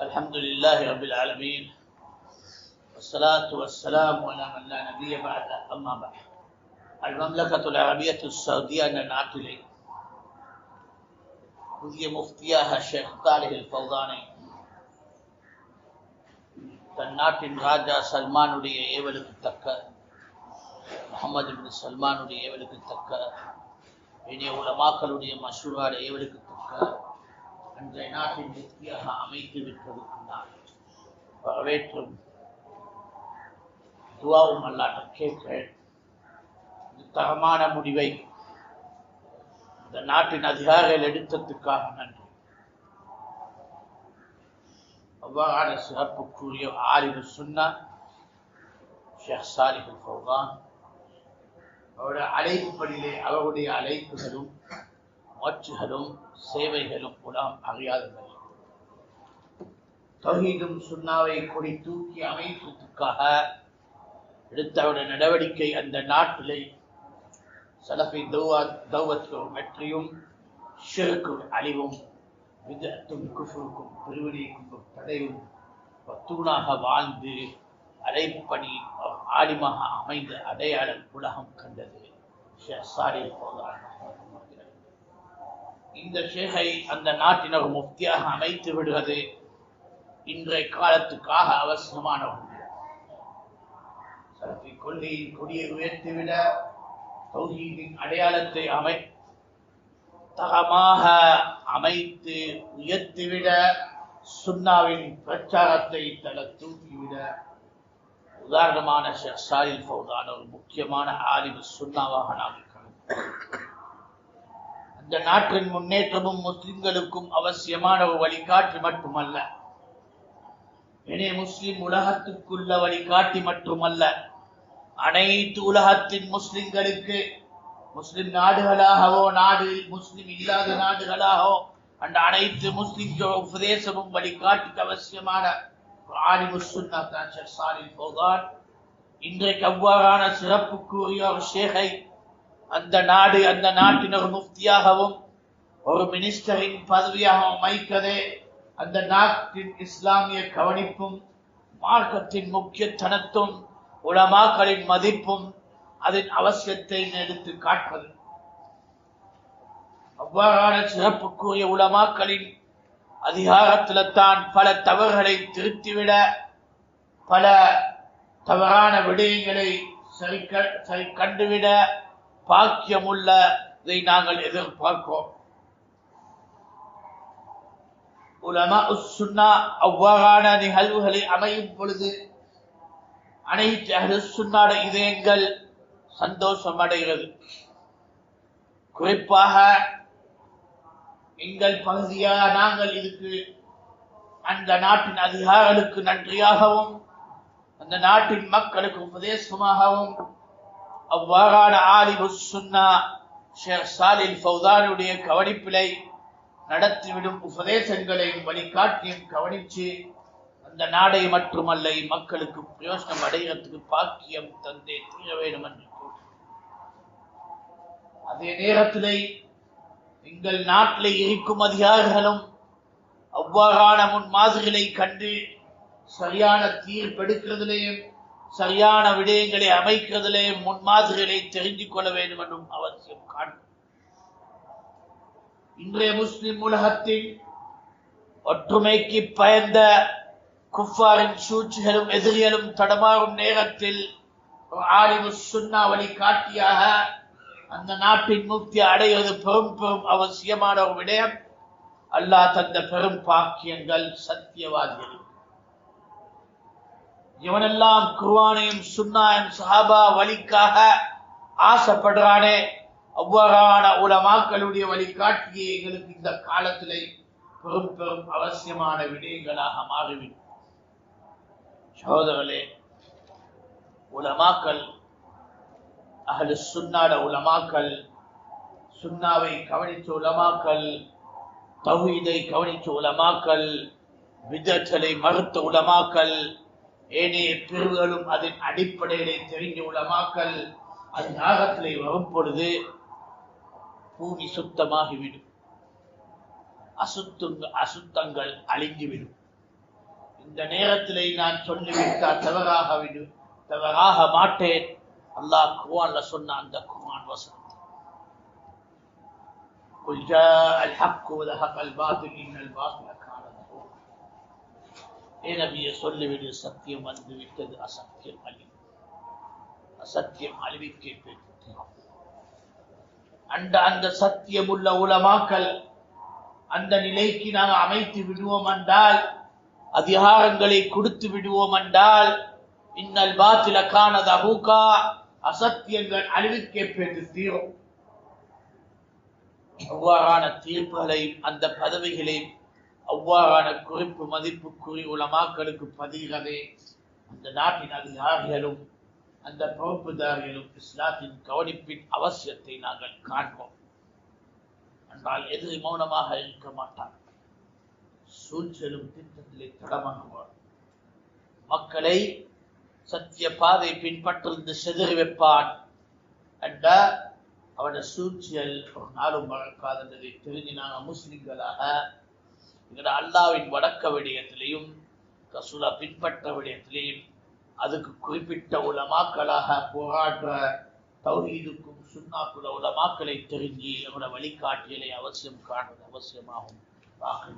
الحمد لله رب العالمين والصلاة والسلام على من لا نبي بعد أما بعد المملكة العربية السعودية என்ற நாட்டிலே புதிய முஃப்தியாக ஷேக் தாலிஹில் ஃபௌதானை தன் நாட்டின் ராஜா சல்மானுடைய ஏவலுக்கு தக்க முகமது பின் சல்மானுடைய ஏவலுக்கு தக்க இனிய உலமாக்களுடைய மசூராட ஏவலுக்கு தக்க அன்றைய நாட்டின் முக்தியாக அமைத்து விட்டதற்கு வரவேற்றும் துவாவும் அல்லாட்ட கேட்கிறேன். தரமான முடிவை இந்த நாட்டின் அதிகாரிகள் எடுத்ததுக்காக நன்றி. அவ்வாறான சிறப்புக்குரிய ஆலிவு சுன்னா ஷேக் சாலிஹுல் ஃபௌகான் அவருடைய அழைப்புப்படியிலே அவருடைய அழைப்புகளும் ஆட்சிகளும் சேவைகளும் கூட அறியாதவர்கள். தௌஹீதும் சுண்ணாவை கொடி தூக்கி அமைப்பதற்காக எடுத்தவருடைய நடவடிக்கை அந்த நாட்டிலே சலஃபி தௌவா தௌவத்துக்கு வெற்றியும் ஷிருக்கு அழிவும் விதத்தும் குஃபுக்கும் பிரிவினைக்கும் தடையும் தூணாக வாழ்ந்து அரைப்பணி ஆலிமாக அமைந்த அடையாளம் உலகம் கண்டது. ஷேக் போதான் இந்த ஷேகை அந்த நாட்டினர் முக்தியாக அமைத்து விடுவது இன்றைய காலத்துக்காக அவசியமான ஒன்று. சலஃபி கொள்கையின் கொடியை உயர்த்திவிட தௌஹீதின் அடையாளத்தை அமை தகமாக அமைத்து உயர்த்திவிட சுன்னாவின் பிரச்சாரத்தை தல தூக்கிவிட. உதாரணமான ஷேக் சாலில் ஃபவுதான் ஒரு முக்கியமான ஆலிவு சுன்னாவாக நாம் இந்த நாட்டின் முன்னேற்றமும் முஸ்லிம்களுக்கும் அவசியமான ஒரு வழிகாட்டி மட்டுமல்ல. இனி முஸ்லிம் உலகத்துக்குள்ள வழிகாட்டி மட்டுமல்ல. அனைத்து உலகத்தின் முஸ்லிம்களுக்கு முஸ்லிம் நாடுகளாகவோ நாடு முஸ்லிம் இல்லாத நாடுகளாகவோ அந்த அனைத்து முஸ்லிம் உபதேசமும் வழிகாட்டிக்கு அவசியமான இன்றைக்கு அவ்வாறான சிறப்புக்குரிய ஒரு ஷேகை அந்த நாடு அந்த நாட்டினர் முஃப்தியாகவும் ஒரு மினிஸ்டரின் பதவியாகவும் அமைக்கதே அந்த நாட்டின் இஸ்லாமிய கவனிப்பும் மார்க்கத்தின் முக்கியத்தனத்தும் உலமாக்களின் மதிப்பும் அதன் அவசியத்தை எடுத்து காட்பது. அவ்வாறான சிறப்புக்குரிய உலமாக்களின் அதிகாரத்தில் தான் பல தவறுகளை திருத்திவிட பல தவறான விடயங்களை சரி சரி கண்டுவிட பாக்கியமுள்ள இதை நாங்கள் எதிர்பார்க்கிறோம். உலமா சுன்னா அவ்வாறான நிகழ்வுகளை அமையும் பொழுது அனைத்து அஹ்லுசுன்னாட இதயங்கள் சந்தோஷம் அடைகிறது குறிப்பாக எங்கள் பகுதியாக நாங்கள் இதுக்கு அந்த நாட்டின் அதிகாரிகளுக்கு நன்றியாகவும் அந்த நாட்டின் மக்களுக்கு உபதேசமாகவும் அவ்வாறான ஆலிபு சுன்னா ஷேக் சாலில் ஃபௌதானுடைய கவனிப்பிலை நடத்திவிடும் உபதேசங்களையும் வழிகாட்டியும் கவனித்து அந்த நாடை மட்டுமல்ல மக்களுக்கு பிரயோஜனம் அடைகிறதுக்கு பாக்கியம் தந்தே தீர வேண்டும் என்று அதே நேரத்திலே எங்கள் நாட்டில் இருக்கும் அதிகாரிகளும் அவ்வாறான முன்மாதிரிகளை கண்டு சரியான தீர்ப்பெடுக்கிறதுலேயும் சரியான விடயங்களை அமைக்கிறதிலே முன்மாதிரிகளை தெரிந்து கொள்ள வேண்டும் என்றும் அவசியம் காணும் இன்றைய முஸ்லிம் உலகத்தில் ஒற்றுமைக்கு பயந்த குஃபாரின் சூழ்ச்சிகளும் எதிரிகளும் தடமாறும் நேரத்தில் ஆலிமு சுன்னா வழி காட்டியாக அந்த நாட்டின் முக்தி அடைவது பெரும் பெரும் அவசியமான ஒரு விடயம். அல்லாஹ் தந்த பெரும் பாக்கியங்கள் சத்தியவாதிகள். இவனெல்லாம் குர்வானையும் சுன்னாயும் சஹாபா வழிக்காக ஆசைப்படுறானே. அவ்வாறான உலமாக்களுடைய வழிகாட்டியே எங்களுக்கு இந்த காலத்திலே பெரும் பெரும் அவசியமான விடயங்களாக மாறிவிடும். சகோதரர்களே உலமாக்கள் அகலு சுன்னாட உலமாக்கள் சுன்னாவை கவனித்த உலமாக்கள் தௌஹீதை கவனித்த உலமாக்கள் விதத்தலை மறுத்த உலமாக்கள் ஏனைய பிரிவுகளும் அதன் அடிப்படையிலே தெரிஞ்ச உலமாக்கள் அது நாகத்திலே வரும் பொழுது பூமி சுத்தமாகிவிடும் அசுத்துங்க அசுத்தங்கள் அழிந்துவிடும் இந்த நேரத்திலே நான் சொல்லிவிட்டால் தவறாக விடு தவறாக மாட்டேன் அல்லாஹ் குர்ஆன்ல சொன்ன அந்த குர்ஆன் வசனம் قل جاء الحق وذهب الباطل ان الباطل كان زهوقا ஏ சொல்லிவிடு சத்தியம் வந்து விட்டது அசத்தியம் அழி அசத்தியம் அழிவிக்கே அந்த அந்த சத்தியம் உள்ள உலமாக்கல் அந்த நிலைக்கு நாம் அமைத்து விடுவோம் என்றால் அதிகாரங்களை கொடுத்து விடுவோம் என்றால் இன்னல் பாத்தில காணத அசத்தியங்கள் அழிவிக்கே பெற்று தீரும். அவ்வாறான தீர்ப்புகளையும் அந்த பதவிகளையும் அவ்வாறான குறிப்பு மதிப்புக்குரிய உலமாக்களுக்கு பதிகிறதே அந்த நாட்டின் அதிகாரிகளும் அந்த பொறுப்புதாரிகளும் இஸ்லாத்தின் கவனிப்பின் அவசியத்தை நாங்கள் காண்போம். என்றால் எதிரி மௌனமாக இருக்க மாட்டார் சூழ்ச்சலும் திட்டத்திலே தடமாகுவார் மக்களை சத்திய பாதை பின்பற்றிருந்து செதறி வைப்பான் என்ற அவனோட சூழ்ச்சியல் ஒரு நாளும் வளர்க்காததை தெரிஞ்சு நாங்கள் முஸ்லிம்களாக அல்லாவின் வடக்க விடயத்திலையும் ரசூலா பின்பற்ற விடயத்திலையும் அதுக்கு குறிப்பிட்ட உலமாக்களாக போராடுற தௌஹீதுக்கும் சுண்ணாக்குல உலமாக்களை தெரிஞ்சு அவரோட வழிகாட்டியலை அவசியம் காண்பது அவசியமாகும். ஆகிய